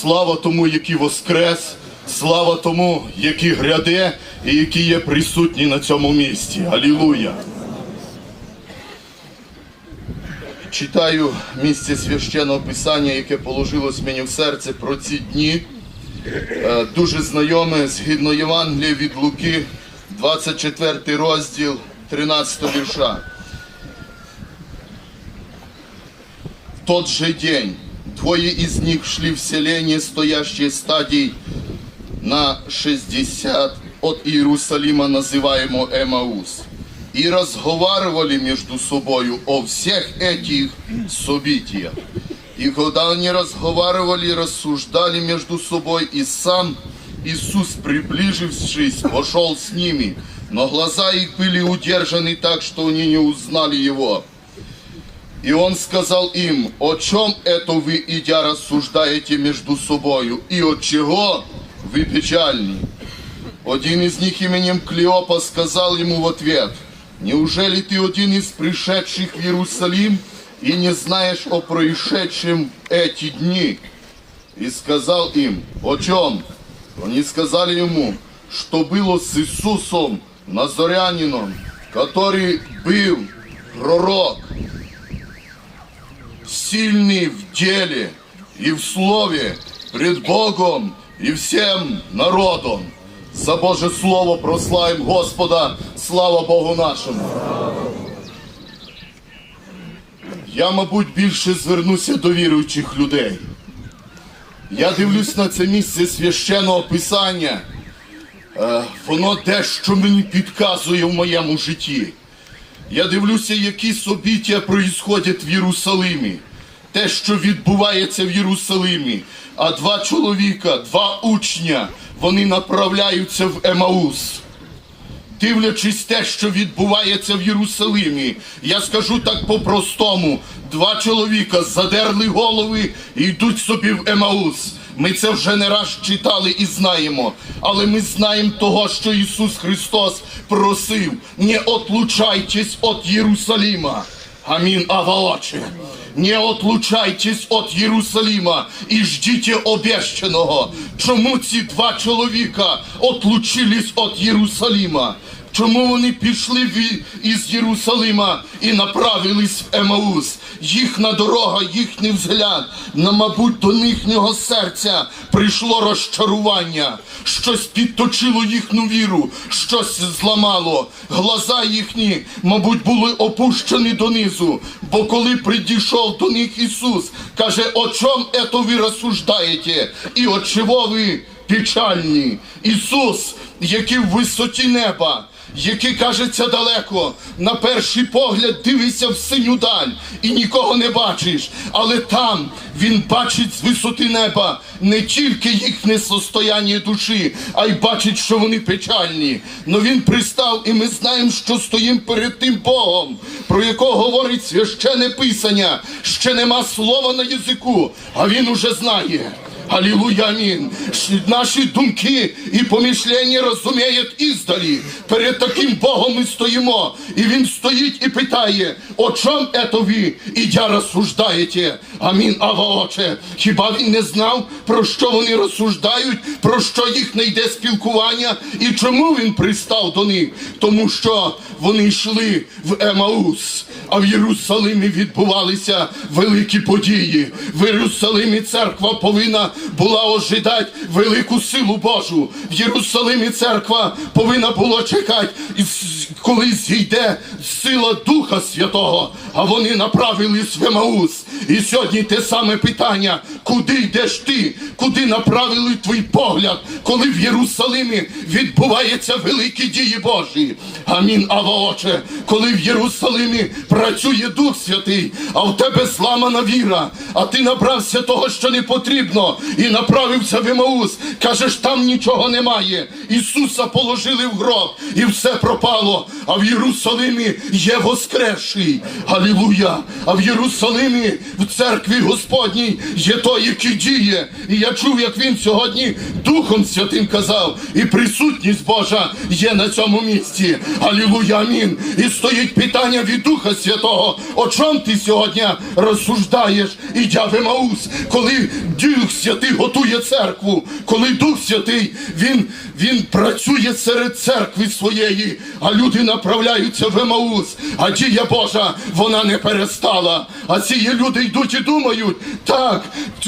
Слава тому, який воскрес, слава тому, який гряде і який є присутній на цьому місці. Алілуя! Читаю місце священного писання, яке положилось мені в серце про ці дні. Е, Дуже знайоме згідно Євангелія від Луки, 24 розділ, 13 вірша. Тот же день двое из них шли в селение, стоящее стадий на 60 от Иерусалима, называемо Эмаус, и разговаривали между собою о всех этих событиях. И когда они разговаривали, рассуждали между собой, и сам Иисус, приближившись, пошел с ними, но глаза их были удержаны так, что они не узнали его. И он сказал им, о чем это вы, идя, рассуждаете между собою, и от чего вы печальны? Один из них именем Клеопа сказал ему в ответ, неужели ты один из пришедших в Иерусалим и не знаешь о происшедшем эти дни? И сказал им, о чем? Они сказали ему, что было с Иисусом Назарянином, который был пророк, сильный в деле и в слове пред Богом и всем народом. За Боже Слово прославим Господа, слава Богу нашому. Я, мабуть, більше звернуся до віруючих людей. Я дивлюсь на це місце священного писання. Е, Воно дещо мені підказує в моєму житті. Я дивлюся, які собіття проїсходять в Єрусалимі. Те, що відбувається в Єрусалимі. А два чоловіка, два учня, вони направляються в Емаус. Дивлячись те, що відбувається в Єрусалимі, я скажу так по-простому: два чоловіка задерли голови і йдуть собі в Емаус. Ми це вже не раз читали і знаємо, але ми знаємо того, що Ісус Христос просив: не отлучайтесь від Єрусалима. Амін Аваоче. Не отлучайтесь от Єрусалима і ждіть обещаного. Чому ці два чоловіка отлучились від Єрусалима? Чому вони пішли із Єрусалима і направились в Емаус? Їхня дорога, їхній взгляд, на, мабуть, до їхнього серця прийшло розчарування, щось підточило їхню віру, щось зламало. Глаза їхні, мабуть, були опущені донизу. Бо коли прийшов до них Ісус, каже, о чому это ви розсуждаєте? І от чого ви печальні? Ісус, який в висоті неба, який кажеться далеко, на перший погляд дивишся в синю даль і нікого не бачиш. Але там він бачить з висоти неба не тільки їхнє состояння душі, а й бачить, що вони печальні. Но він пристав, і ми знаємо, що стоїмо перед тим Богом, про якого говорить священне писання. Ще нема слова на язику, а він уже знає. Аллилуйя, амінь. Наші думки і помішлення розуміють іздалі. Перед таким Богом ми стоїмо. І він стоїть і питає, о чому это ви, ідя розсуждаєте? Амінь, Аваоче. Хіба він не знав, про що вони розсуждають, про що їх не йде спілкування? І чому він пристав до них? Тому що вони йшли в Емаус, а в Єрусалимі відбувалися великі події. В Єрусалимі церква повинна була ожидать велику силу Божу. В Єрусалимі церква повинна була чекати, коли зійде сила Духа Святого, а вони направили Емаус. І сьогодні те саме питання: куди йдеш ти? Куди направили твій погляд, коли в Єрусалимі відбуваються великі дії Божі? Амін, Аваоче, коли в Єрусалимі працює Дух Святий, а в тебе зламана віра, а ти набрався того, що не потрібно, і направився в Емаус. Кажеш, там нічого немає. Ісуса положили в гроб, і все пропало. А в Єрусалимі є воскресший. Алілуя! А в Єрусалимі, в церкві Господній, є той, який діє. І я чув, як він сьогодні Духом Святим казав, і присутність Божа є на цьому місці. Алілуя, амін. І стоїть питання від Духа Святого. О чому ти сьогодні розсуждаєш, І дяви Маус, коли Дух Святий готує церкву, коли Дух Святий він, він працює серед церкви своєї, а люди направляються в Емаус. А дія Божа, вона не перестала. А ці люди йдуть і думають, так,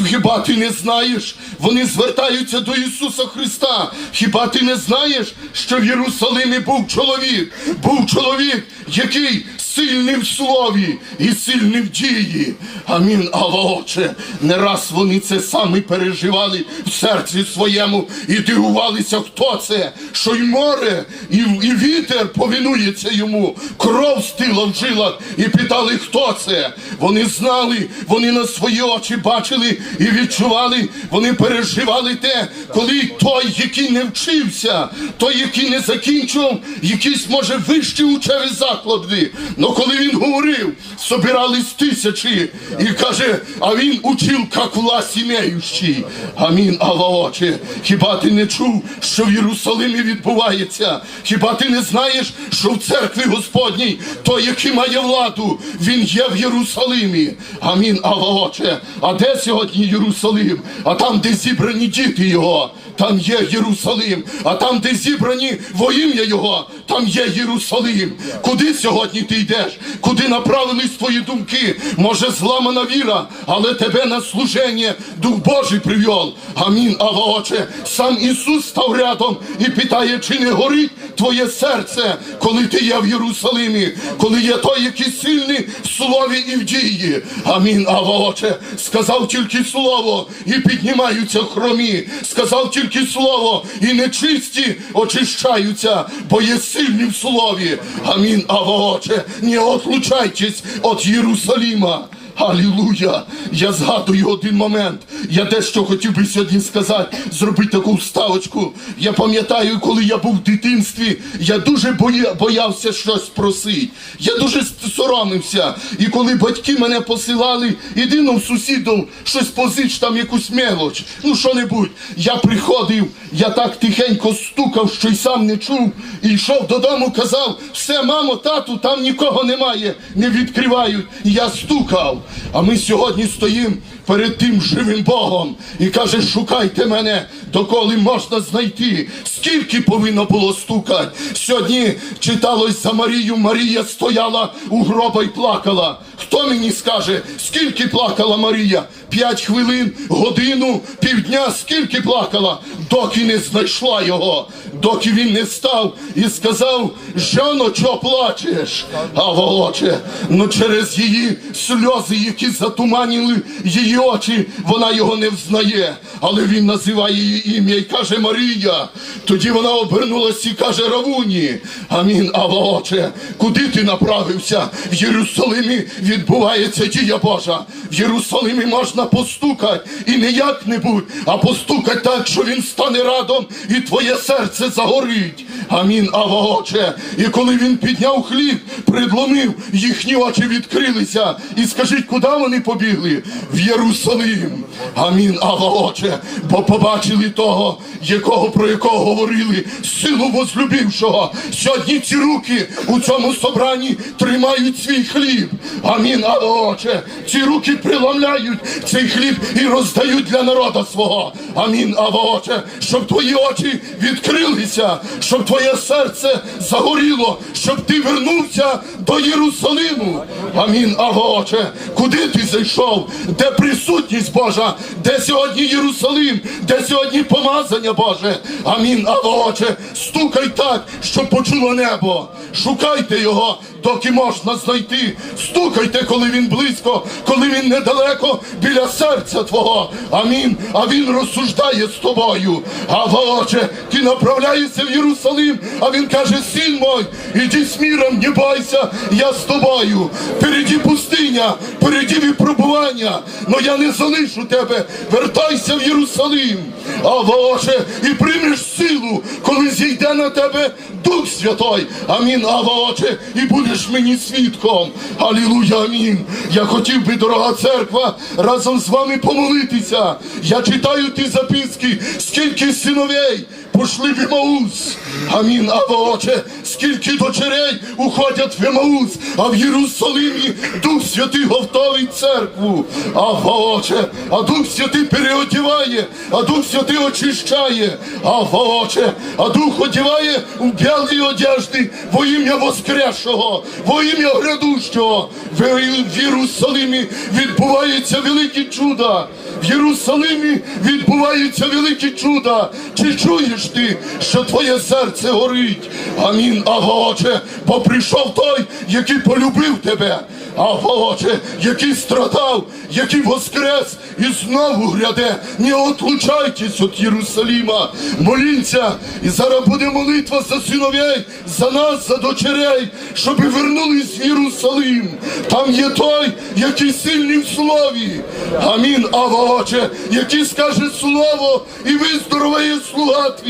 хіба ти не знаєш? Вони звертаються до Ісуса Христа. Хіба ти не знаєш, що в Єрусалимі був чоловік? Був чоловік, який сильний в слові і сильний в дії. Амін. Але отче, не раз вони це самі переживали в серці своєму і дивувалися, хто це, що й море, і, і вітер повинується йому, кров стила в жилах, і питали, хто це. Вони знали, вони на свої очі бачили і відчували, вони переживали те, коли той, який не вчився, той, який не закінчив, якісь, може, вищі учеві заклади. Но коли він говорив, собирались тисячі, і каже, а він учив, як власть імеючий. Амін, Алла Отче, хіба ти не чув, що в Єрусалимі відбувається? Хіба ти не знаєш, що в церкві Господній той, який має владу, він є в Єрусалимі. Амін, Алла Отче. А де сьогодні Єрусалим? А там, де зібрані діти його, там є Єрусалим. А там, де зібрані во ім'я Його, там є Єрусалим. Куди сьогодні ти йдеш? Куди направились твої думки? Може, зламана віра, але тебе на служення Дух Божий привел. Амін, Ава Отче. Сам Ісус став рядом і питає, чи не горить твоє серце, коли ти є в Єрусалимі, коли є той, який сильний в слові і в дії. Амін, Ава Отче. Сказав тільки слово і піднімаються хромі. Сказав тільки слово, і нечисті очищаються, бо є сильні в слові. Амін, Ава Отче. Не отлучайтесь від Єрусалима. Алілуя! Я згадую один момент. Я дещо хотів би сьогодні сказати, зробити таку вставочку. Я пам'ятаю, коли я був в дитинстві, я дуже боявся щось просити. Я дуже соромився. І коли батьки мене посилали, іди ну, сусідом щось позич, там якусь мелоч, ну що-небудь. Я приходив, я так тихенько стукав, що й сам не чув, і йшов додому, казав: все, мамо, тату, там нікого немає, не відкривають. І я стукав. А ми сьогодні стоїмо перед тим живим Богом і каже, шукайте мене, доколи можна знайти. Скільки повинно було стукати? Сьогодні читалось за Марію. Марія стояла у гроба й плакала. Хто мені скаже, скільки плакала Марія? П'ять хвилин, годину, півдня, скільки плакала, доки не знайшла його, доки він не став і сказав: Жано, чого плачеш? А волоче, ну через її сльози, які затуманили її очі, вона його не взнає. Але він називає її ім'я і каже Марія. Тоді вона обернулась і каже Равуні. Амін, а волоче, куди ти направився? В Єрусалимі відбувається дія Божа. В Єрусалимі можна постукати і не як-небудь, а постукати так, що він стане радом, і твоє серце загорить. Амін, Ава Отче. І коли він підняв хліб, придломив, їхні очі відкрилися. І скажіть, куди вони побігли? В Єрусалим. Амін, Ава Отче. Бо побачили того, якого про якого говорили, силу возлюбившого. Сьогодні ці руки у цьому собранні тримають свій хліб. Амін, Ава Отче. Ці руки приламляють цей хліб і роздають для народа свого. Амін, Ава Отче. Щоб твої очі відкрилися, щоб твоє серце загоріло, щоб ти вернувся до Єрусалиму. Амін, Ава Отче. Куди ти зайшов? Де присутність Божа? Де сьогодні Єрусалим? Де сьогодні помазання Боже? Амін, Ава Отче. Стукай так, щоб почуло небо. Шукайте його, доки можна знайти. Стукайте, коли він близько, коли він недалеко біля серця Твого. Амін. А він розсуждає з тобою. А Отче, ти направляєшся в Єрусалим, а він каже: син мой, іди з міром, не бойся, я з тобою. Переді пустиня, переді випробування, но я не залишу тебе. Вертайся в Єрусалим. А Отче, і приймеш силу, коли зійде на тебе Дух Святой. Амін, Ава Отче, і будеш мені свідком. Алілуя, амінь. Я хотів би, дорога церква, разом з вами помолитися. Я читаю ті записки, скільки синовей пошли в Емаус. Амін, Ава Отче, скільки дочерей уходять в Емаус, а в Єрусалимі Дух Святий готовить церкву. Ава Отче, а Дух Святий переодіває, а Дух Святий очищає. Ава Отче, а Дух одіває у білі одежди во ім'я Воскресшого, во ім'я Грядущого. В Єрусалимі відбуваються великі чуда. В Єрусалимі відбуваються великі чуда. Чи чуєш ти, що твоє серце горить? Амін, Агоче, бо прийшов той, який полюбив тебе. Агоче, який страдав, який воскрес і знову гряде. Не отлучайтесь від Єрусалима. Моліться, і зараз буде молитва за синовей, за нас, за дочерей, щоб вернулись в Єрусалим. Там є той, який сильний в слові. Амін, Аваоче, який скаже слово і виздороває слуга твій.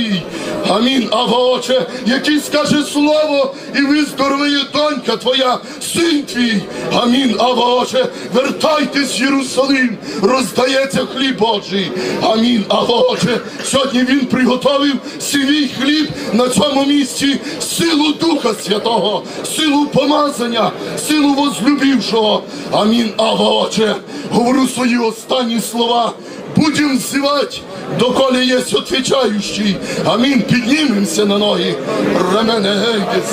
Амін, Аваоче, який скаже слово і виздороває донька твоя, син твій. Амін, Аваоче, вертайтесь в Єрусалим, роздається хліб Божий. Амін, Аваоче, сьогодні він приготовив свій хліб на цьому місці, силу Духа Святого, силу помазання, силу возлюбившого. Амін, Аваоче, говорю свої останні слова. Будем взивать, доколе є отвечающий. Амінь. Піднімемося на ноги. Рамене гейдес.